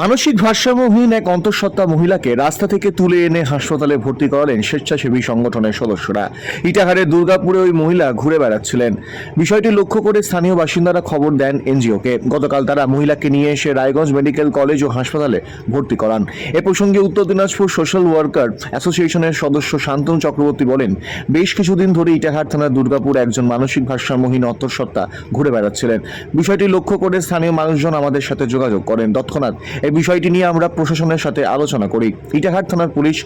মানসিক ভারসাম্যহীন এক অন্তঃসত্ত্বা মহিলাকে রাস্তা থেকে তুলে এনে হাসপাতালে ভর্তি করালেন স্বেচ্ছাসেবী সংগঠনের সদস্যরা। ইটাহারের দুর্গাপুরে ওই মহিলা ঘুরে বেড়াচ্ছিলেন। বিষয়টি লক্ষ্য করে স্থানীয় বাসিন্দারা খবর দেন এনজিওকে। গতকাল তারা মহিলাকে নিয়ে এসে রায়গঞ্জ মেডিকেল কলেজ ও হাসপাতালে ভর্তি করান। এ প্রসঙ্গে উত্তর দিনাজপুর সোশ্যাল ওয়ার্কার অ্যাসোসিয়েশনের সদস্য শান্তনু চক্রবর্তী বলেন, বেশ কিছুদিন ধরে ইটাহার থানার দুর্গাপুর একজন মানসিক ভারসাম্যহীন অন্তঃসত্ত্বা ঘুরে বেড়াচ্ছিলেন। বিষয়টি লক্ষ্য করে স্থানীয় মানুষজন আমাদের সাথে যোগাযোগ করেন। তৎক্ষণাৎ এই বিষয়টি নিয়ে আমরা প্রশাসনের সাথে আলোচনা করি। ইটাহার থানার পুলিশ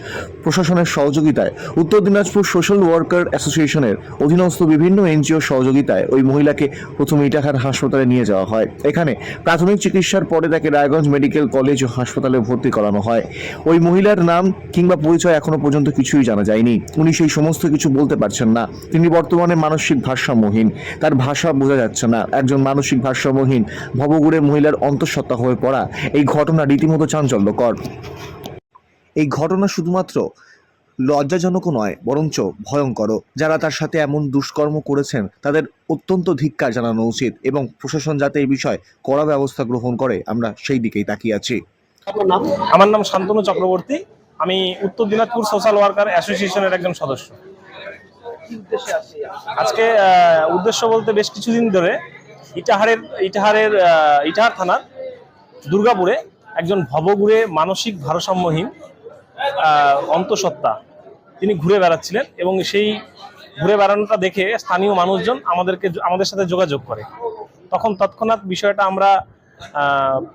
প্রশাসনের সহযোগিতায় উত্তর দিনাজপুর সোশ্যাল ওয়ার্কার অ্যাসোসিয়েশনের অধীনস্থ বিভিন্ন এনজিও সহযোগিতায় ওই মহিলাকে প্রথমে ইটাহার হাসপাতালে নিয়ে যাওয়া হয়। এখানে প্রাথমিক চিকিৎসার পরে তাকে রায়গঞ্জ মেডিকেল কলেজ ও হাসপাতালে ভর্তি করানো হয়। ওই মহিলার নাম কিংবা পরিচয় এখনও পর্যন্ত কিছুই জানা যায়নি। উনি সেই সমস্ত কিছু বলতে পারছেন না। তিনি বর্তমানে মানসিক ভারসাম্যহীন। তার ভাষা বোঝা যাচ্ছে না। একজন মানসিক ভারসাম্যহীন ভবগুড়ে মহিলার অন্তঃসত্ত্বা হয়ে পড়া। এই ঘটনা রীতিমতো চাঞ্চল্যকর। এই ঘটনা শুধুমাত্র লজ্জাজনকও নয় বরঞ্চ ভয়ঙ্কর যারা তার সাথে এমন দুষ্কর্ম করেছেন তাদের অত্যন্ত ধিক্কার জানানো উচিত এবং প্রশাসন যাতে এই বিষয়ে কড়া ব্যবস্থা গ্রহণ করে আমরা সেই দিকেই তাকিয়ে আছি। আপনার নাম? আমার নাম শান্তনু চক্রবর্তী। আমি উত্তর দিনাজপুর সোশ্যাল ওয়ার্কার অ্যাসোসিয়েশনের একজন সদস্য। কি উদ্দেশ্যে আসছে? আজকে উদ্দেশ্য বলতে বেশ কিছুদিন ধরে ইটাহারের ইটাহারের ইটাহার থানার দুর্গাপুরে একজন ভবঘুরে মানসিক ভারসাম্যহীন অন্তঃসত্ত্বা। তিনি ঘুরে বেড়াচ্ছিলেন এবং সেই ঘুরে বেড়ানোটা দেখে স্থানীয় মানুষজন আমাদেরকে আমাদের সাথে যোগাযোগ করে। তখন তৎক্ষণাৎ বিষয়টা আমরা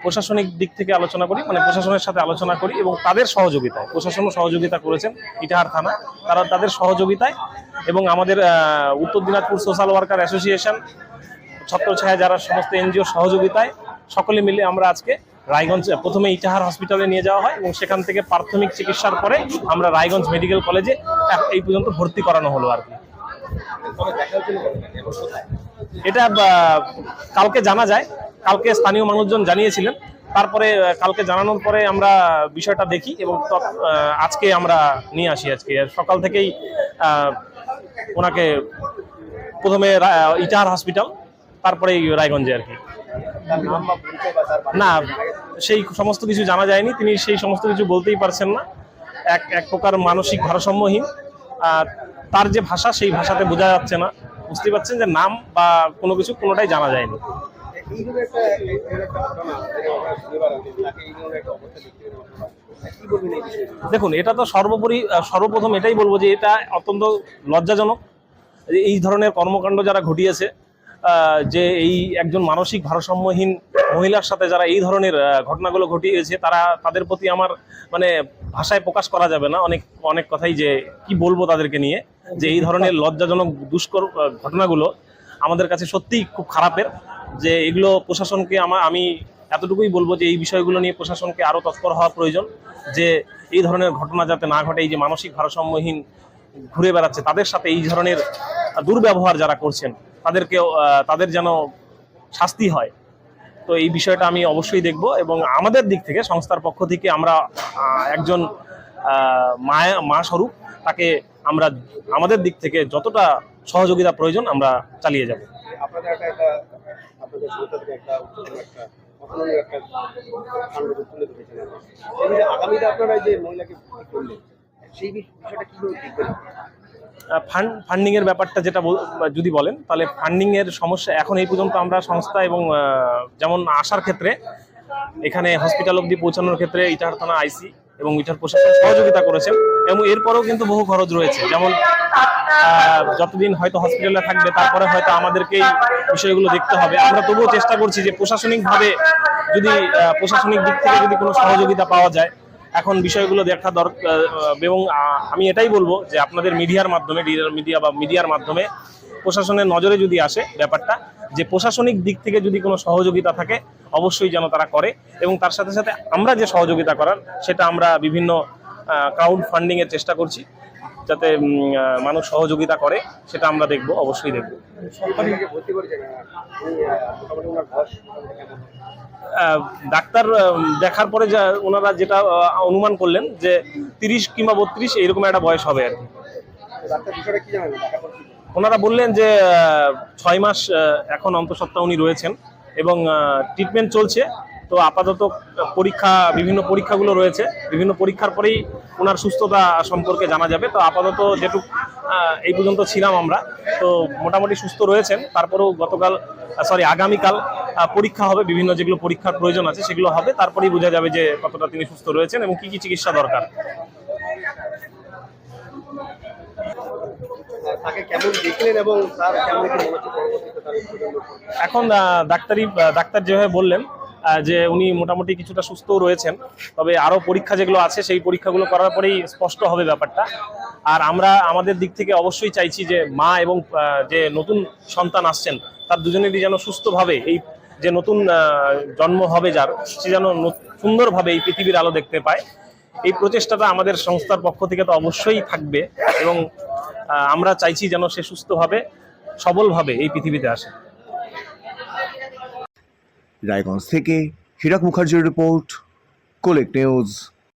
প্রশাসনিক দিক থেকে আলোচনা করি মানে প্রশাসনের সাথে আলোচনা করি এবং তাদের সহযোগিতায়, প্রশাসনও সহযোগিতা করেছেন ইটাহার থানা, তারা তাদের সহযোগিতায় এবং আমাদের Uttar Dinajpur social worker association, ছত্রছায়া যারা সমস্ত এনজিও সহযোগিতায় সকলে মিলে আমরা আজকে রায়গঞ্জ, প্রথমে ইটাহার হসপিটালে নিয়ে যাওয়া হয় এবং সেখান থেকে প্রাথমিক চিকিৎসার পরে আমরা রায়গঞ্জ মেডিকেল কলেজে এই পর্যন্ত ভর্তি করানো হলো আর কি। এটা কালকে জানা যায়। কালকে স্থানীয় মানুষজন জানিয়েছিলেন। তারপরে কালকে জানানোর পরে আমরা বিষয়টা দেখি এবং আজকে আমরা নিয়ে আসি আজকে। সকাল থেকেই ওনাকে প্রথমে ইটাহার হসপিটাল তারপরে রায়গঞ্জে আর কি। না, সেই সমস্ত কিছু জানা যায়নি। তিনি সেই সমস্ত কিছু বলতেই পারছেন না। এক এক প্রকার মানসিক ভারসাম্যহীন। আর তার যে ভাষা, সেই ভাষাতে বোঝা যাচ্ছে না। বুঝতে পারছেন যে নাম বা কোনো কিছু কোনোটাই জানা যায়নি। দেখুন, এটা তো সর্বোপরি, সর্বপ্রথম এটাই বলব যে এটা অত্যন্ত লজ্জাজনক। এই ধরনের কর্মকাণ্ড যারা ঘটিয়েছে যে এই একজন মানসিক ভারসাম্যহীন মহিলার সাথে যারা এই ধরনের ঘটনাগুলো ঘটিয়েছে, তারা তাদের প্রতি আমার মানে ভাষায় প্রকাশ করা যাবে না। অনেক অনেক কথাই যে কি বলব তাদেরকে নিয়ে, যে এই ধরনের লজ্জাজনক, দুষ্কর ঘটনাগুলো আমাদের কাছে সত্যিই খুব খারাপের, যে এগুলো প্রশাসনকে আমার আমি এতটুকুই বলব যে এই বিষয়গুলো নিয়ে প্রশাসনকে আরও তৎপর হওয়া প্রয়োজন, যে এই ধরনের ঘটনা যাতে না ঘটে, এই যে মানসিক ভারসাম্যহীন ঘুরে বেড়াচ্ছে, তাদের সাথে এই ধরনের দুর্ব্যবহার যারা করছেন তাদেরকে তাদের যেন শাস্তি হয়। তো এই বিষয়টা আমি অবশ্যই দেখব এবং আমাদের দিক থেকে, সংস্থার পক্ষ থেকে আমরা একজন মায়া মা স্বরূপ, তাকে আমরা, আমাদের দিক থেকে যতটা সহযোগিতা প্রয়োজন আমরা চালিয়ে যাব। আপনারা ফান্ডিং এর ব্যাপারটা যেটা যদি বলেন, তাহলে ফান্ডিংয়ের সমস্যা এখন এই পর্যন্ত আমরা সংস্থা এবং যেমন আসার ক্ষেত্রে, এখানে হসপিটাল অবধি পৌঁছানোর ক্ষেত্রে ইটার থানা আইসি এবং ইটার প্রশাসন সহযোগিতা করেছেন এবং এরপরেও কিন্তু বহু খরচ রয়েছে। যেমন যতদিন হয়তো হসপিটালে থাকবে, তারপরে হয়তো আমাদেরকেই বিষয়গুলো দেখতে হবে। আমরা তবুও চেষ্টা করছি যে প্রশাসনিকভাবে যদি প্রশাসনিক দিক থেকে যদি কোনো সহযোগিতা পাওয়া যায় এখন বিষয়গুলো দেখা দরকার এবং আমি এটাই বলব যে আপনাদের মিডিয়ার মাধ্যমে মিডিয়া বা মিডিয়ার মাধ্যমে প্রশাসনের নজরে যদি আসে ব্যাপারটা, যে প্রশাসনিক দিক থেকে যদি কোনো সহযোগিতা থাকে, অবশ্যই যেন তারা করে এবং তার সাথে সাথে আমরা যে সহযোগিতা করার, সেটা আমরা বিভিন্ন ক্রাউড ফান্ডিং এর চেষ্টা করছি, যাতে মানুষ সহযোগিতা করে, সেটা আমরা দেখব, অবশ্যই দেখব। ডাক্তার দেখার পরে যা ওনারা যেটা অনুমান করলেন যে তিরিশ কিংবা বত্রিশ এইরকম একটা বয়স হবে আর কি। ওনারা বললেন যে ছয় মাস এখন অন্তঃসত্ত্বা উনি রয়েছেন এবং ট্রিটমেন্ট চলছে। তো আপাতত পরীক্ষা বিভিন্ন পরীক্ষাগুলো রয়েছে। বিভিন্ন পরীক্ষার পরেই ওনার সুস্থতা সম্পর্কে জানা যাবে। তো আপাতত যেটুক এই পর্যন্ত ছিলাম আমরা। তো মোটামুটি সুস্থ রয়েছেন। তারপরেও গতকাল সরি আগামীকাল পরীক্ষা হবে বিভিন্ন যেগুলো পরীক্ষার প্রয়োজন আছে সেগুলো হবে তারপরেই বোঝা যাবে যে কতটা তিনি সুস্থ রয়েছেন এবং কি কি চিকিৎসা দরকার। এখন ডাক্তারি ডাক্তার যেভাবে বললেন যে উনি মোটামুটি কিছুটা সুস্থ রয়েছেন তবে আরও পরীক্ষা যেগুলো আছে সেই পরীক্ষাগুলো করার পরেই স্পষ্ট হবে ব্যাপারটা। আর আমরা আমাদের দিক থেকে অবশ্যই চাইছি যে মা এবং যে নতুন সন্তান আসছেন তার দুজনেরই যেন সুস্থভাবে এই যে নতুন জন্ম হবে যার, সে যেন সুন্দরভাবে এই পৃথিবীর আলো দেখতে পায়। এই প্রচেষ্টাটা আমাদের সংস্থার পক্ষ থেকে তো অবশ্যই থাকবে এবং আমরা চাইছি যেন সে সুস্থভাবে সবলভাবে এই পৃথিবীতে আসে। রায়গঞ্জ থেকে হিরাক মুখার্জির রিপোর্ট, কোলেক নিউজ।